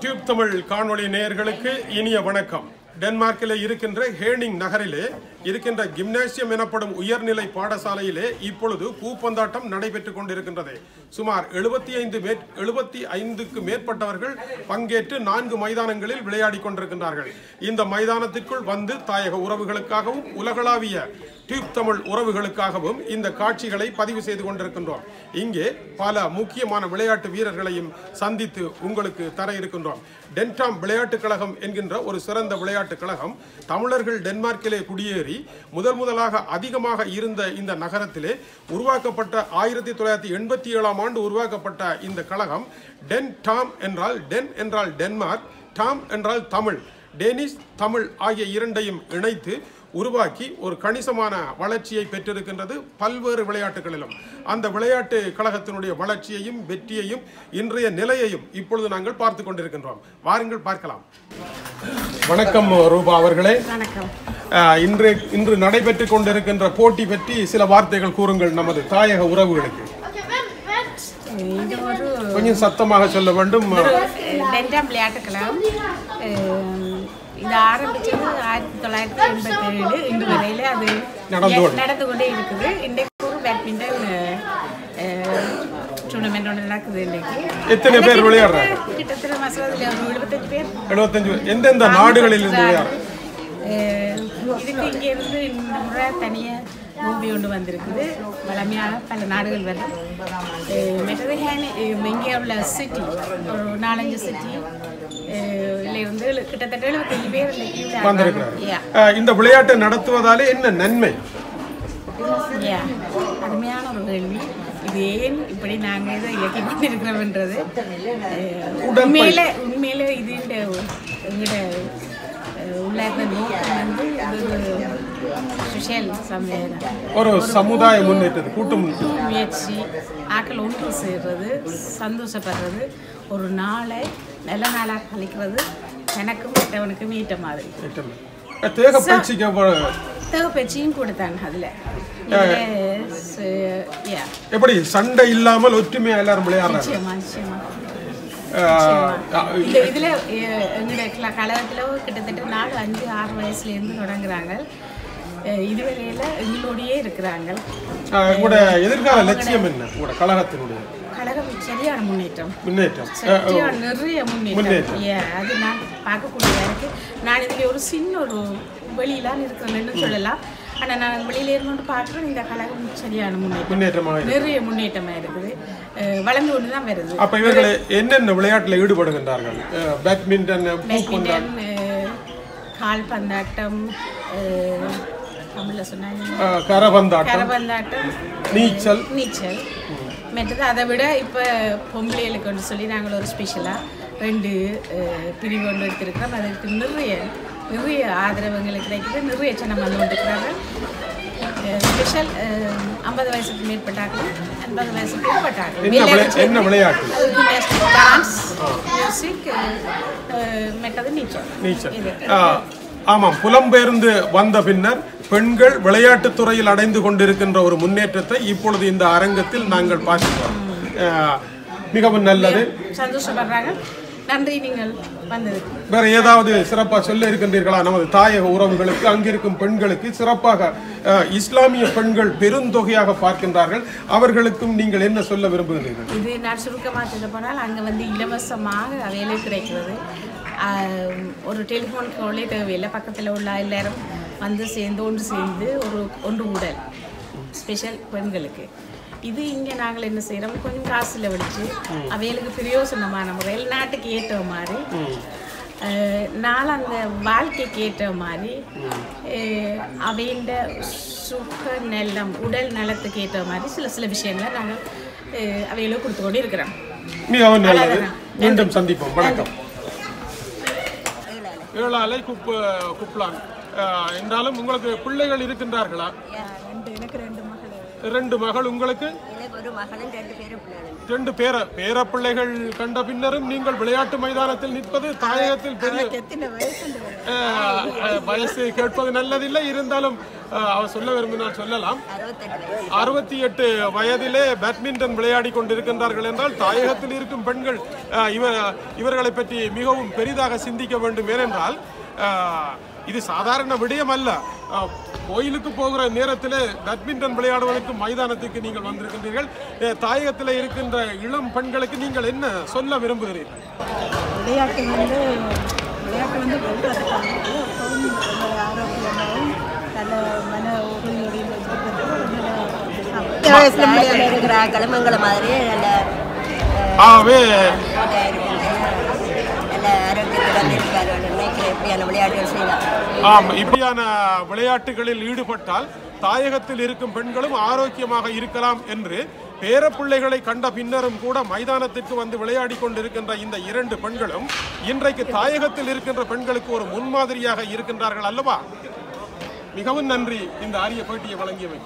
Tube Tamil காணொளி நேயர்களுக்கு இனிய வணக்கம். டென்மார்க்கிலே இருக்கின்ற ஹேனிங் நகரிலே இருக்கின்ற கிம்னேசியம் எனப்படும் உயர்நிலை பாடசாலையிலே இப்பொழுது பூப்பந்தாட்டம் நடைபெற்றுக் கொண்டிருக்கின்றது. சுமார் எழுபத்தி ஐந்து மே எழுபத்தி ஐந்துக்கு மேற்பட்டவர்கள் பங்கேற்று நான்கு மைதானங்களில் விளையாடி கொண்டிருக்கின்றார்கள். இந்த மைதானத்திற்குள் வந்து தாயக உறவுகளுக்காகவும் உலகளாவிய டியூப் தமிழ் உறவுகளுக்காகவும் இந்த காட்சிகளை பதிவு செய்து கொண்டிருக்கின்றோம். இங்கே பல முக்கியமான விளையாட்டு வீரர்களையும் சந்தித்து உங்களுக்கு தர இருக்கின்றோம். டென்டாம் விளையாட்டுக் கழகம் என்கின்ற ஒரு சிறந்த விளையாட்டுக் கழகம் தமிழர்கள் டென்மார்க்கிலே குடியேறி முதல் முதலாக அதிகமாக இருந்த இந்த நகரத்திலே உருவாக்கப்பட்ட ஆயிரத்தி தொள்ளாயிரத்தி எண்பத்தி ஏழாம் ஆண்டு உருவாக்கப்பட்ட இந்த கழகம் டென் டாம் என்றால் டென் என்றால் டென்மார்க் டாம் என்றால் தமிழ் டேனிஷ் தமிழ் ஆகிய இரண்டையும் இணைத்து உருவாக்கி ஒரு கணிசமான வளர்ச்சியை பெற்றிருக்கின்றது பல்வேறு விளையாட்டுகளிலும். அந்த விளையாட்டு கழகத்தினுடைய வளர்ச்சியையும் வெற்றியையும் இன்றைய நிலையையும் இப்பொழுது நாங்கள் பார்த்து கொண்டிருக்கின்றோம். வாருங்கள் பார்க்கலாம். வணக்கம் ரூபா அவர்களே. வணக்கம். இன்று இன்று நடைபெற்றுக் கொண்டிருக்கின்ற போட்டி பற்றி சில வார்த்தைகள் கூறுங்கள் நமது தாயக உறவுகளுக்கு. கொஞ்சம் சத்தமாக சொல்ல வேண்டும். டென்டாம் விளையாட்டுக்கலாம் இது ஆரம்பிச்சது ஆயிரத்தி தொள்ளாயிரத்தி எண்பத்தி ஏழு. இன்று வரையில அது நடந்து கொண்டு- இருக்குது. இன்றைக்கு ஒரு பேட்மிண்டன் டூர்னமெண்ட் ஒன்று நடக்குது இன்னைக்கு எத்தனை பேர் விளையாடுறாங்க? கிட்டத்தட்ட ஒரு எழுபத்தஞ்சு பேர். எழுபத்தஞ்சு எந்தெந்த நாடுகளில் இருந்து விளையாடுறாங்க? இதுக்கு இங்கே இருந்து இந்த முறை தனியாக மூவி ஒன்று வந்திருக்குது. வளமையாக பல நாடுகள் அஹ், மற்றது ஹேனி இங்கே உள்ள சிட்டி ஒரு நாலஞ்சு சிட்டி இந்த விளையாட்டை நடத்துவதாலே என்ன நன்மை. அருமையான ஒரு கேள்வி. இது ஏன் இப்படி நாங்கள் இதை இயக்கி கொண்டிருக்கிறோம்ன்றது உண்மையில உண்மையில இது எங்களோட ஒரு சமுதாய முன்னேற்றது கூட்டு முயற்சி ஆக்கள் ஒன்று சேர்றது சந்தோஷப்படுறது ஒரு நாளை நல்ல நாளாக கழிக்கிறது எனக்கும் மற்றவனுக்கும் ஈட்ட மாதிரி. தேக தேவைப்பயிற்சியும் கொடுத்தாங்க அதில். எப்படி? சண்டை இல்லாமல் ஒற்றுமையா எல்லாரும் விளையாடுறாங்க? நிச்சயமா நிச்சயமா. இந்த இதில் எங்களுடைய கல கழகத்தில் கிட்டத்தட்ட நாலு அஞ்சு ஆறு வயசுலேருந்து தொடங்குறாங்க. இதுவரையில் எங்களோடையே இருக்கிறாங்க. உங்களோட எதிர்கால லட்சியம் என்ன? உங்களோட கழகத்தினுடைய? கழகம் சரியான முன்னேற்றம். முன்னேற்றம். சரியான நிறைய முன்னேற்றம். Yeah, அது நான் பார்க்கக்கூடியதா இருக்கு நான் இதில் ஒரு சின்ன ஒரு வெளியிலான்னு இருக்கிறேன்னு சொல்லலாம். ஆனால் நான் வெளியில இருந்து பார்க்குறேன் இந்த கழகம் சரியான முன்னேற்றம். முன்னேற்றமாக. நிறைய முன்னேற்றமாக இருக்குது. வளர்ந்து கொண்டு தான் வருது. அப்ப இவர்கள் என்னென்ன விளையாட்டுல ஈடுபடுகின்றார்கள்? பேட்மிண்டன் பேட்மிண்டன் கால்பந்தாட்டம் தமிழ்ல சொன்னாங்க. கரபந்தாட்டம் கரபந்தாட்டம் நீச்சல். நீச்சல். மற்றது அதை விட இப்போ பொம்பளைகளுக்கு சொல்லி நாங்கள் ஒரு ஸ்பெஷலாக ரெண்டு பிரிவு ஒன்று எடுத்திருக்கிறோம். அதுக்கு நிறைய நிறைய ஆதரவு எங்களுக்கு கிடைக்குது நிறைய சின்னம் வந்து கொண்டிருக்கிறாங்க ஸ்பெஷல் ஐம்பது வயசுக்கு மேற்பட்டார்கள் ஐம்பது வயசுக்கு உட்பட்டார்கள் என்ன விளை- என்ன விளையாட்டு? டான்ஸ் மியூசிக் மற்றது நீச்சல். ஆமாம். புலம்பெயர்ந்து வந்த பின்னர் பெண்கள் விளையாட்டுத் துறையில் அடைந்து கொண்டிருக்கின்ற ஒரு முன்னேற்றத்தை இப்பொழுது இந்த அரங்கத்தில் நாங்கள் பார்க்கிறோம். மிகவும் நல்லது. சந்தோஷப்படுறாங்க. நன்றி நீங்கள் வந்ததுக்கு வேற ஏதாவது சிறப்பாக சொல்ல இருக்கின்றீர்களா? நமது தாயக உறவுகளுக்கு அங்கிருக்கும் பெண்களுக்கு சிறப்பாக இஸ்லாமிய பெண்கள் பெருந்தொகையாக பார்க்கின்றார்கள். அவர்களுக்கும் நீங்கள் என்ன சொல்ல விரும்புகிறீர்கள்? இது நான் சுருக்கமாக சொல்ல போனால் அங்கே வந்து இலவசமாக வேலை கிடைக்கிறது. ஒரு டெலிஃபோன் காலே தேவையில்லை. பக்கத்தில் உள்ள எல்லாரும் வந்து சேர்ந்து ஒன்று சேர்ந்து ஒரு ஒன்று உடல் ஸ்பெஷல் பெண்களுக்கு. இது இங்கே நாங்கள் என்ன செய்கிறோம் கொஞ்சம் காசில் வடித்து அவைகளுக்கு பிரயோசனமான முறையில் நாட்டுக்கு ஏற்ற மாதிரி நாள் அந்த வாழ்க்கைக்கு ஏற்ற மாதிரி அவையின் சுக நலம் உடல் நலத்துக்கு ஏற்ற மாதிரி சில சில விஷயங்களை நாங்கள் அவைகளுக்கு கொடுத்து கொண்டு இருக்கிறோம் மிகவும் நல்லது. மீண்டும் சந்திப்போம். வணக்கம். ஏழாலை குப்பு குப்லான் என்றாலும் உங்களுக்கு பிள்ளைகள் இருக்கின்றார்களா? எனக்கு ரெண்டு மகள் உங்களுக்கு? ரெண்டு பேர பேர பிள்ளைகள் கண்ட பின்னரும் நீங்கள் விளையாட்டு மைதானத்தில் நிற்பது தாயகத்தில் பெரிய வயசு கேட்பது நல்லதில்லை. இருந்தாலும் அவர் சொல்ல விரும்பினால் சொல்லலாம். அறுபத்தி எட்டு வயதிலே பேட்மிண்டன் விளையாடி கொண்டிருக்கின்றார்கள் என்றால் தாயகத்தில் இருக்கும் பெண்கள் இவர் இவர்களை பற்றி மிகவும் பெரிதாக சிந்திக்க வேண்டும். ஏனென்றால் இது சாதாரண விடயம் அல்ல கோயிலுக்கு போகிற நேரத்தில் பேட்மிண்டன் விளையாடுவதற்கு மைதானத்துக்கு நீங்கள் வந்திருக்கின்றீர்கள். தாயகத்தில் இருக்கின்ற இளம் பெண்களுக்கு நீங்கள் என்ன சொல்ல விரும்புகிறீர்கள்? விளையாட்டு வந்து விளையாட்டு வந்து ஆரோக்கியமாகவும் நல்ல மன உறுதியோடையும் இருக்கிற மாதிரி நல்ல ஆரோக்கியத்துடன் இப்படியான விளையாட்டுகள் செய்யலாம். ஆம் இப்படியான விளையாட்டுகளில் ஈடுபட்டால் தாயகத்தில் இருக்கும் பெண்களும் ஆரோக்கியமாக இருக்கலாம் என்று பேரப்பிள்ளைகளை கண்ட பின்னரும் கூட மைதானத்திற்கு வந்து விளையாடி கொண்டிருக்கின்ற இந்த இரண்டு பெண்களும் இன்றைக்கு தாயகத்தில் இருக்கின்ற பெண்களுக்கு ஒரு முன்மாதிரியாக இருக்கின்றார்கள் அல்லவா? மிகவும் நன்றி இந்த அரிய பேட்டியை வழங்கியவை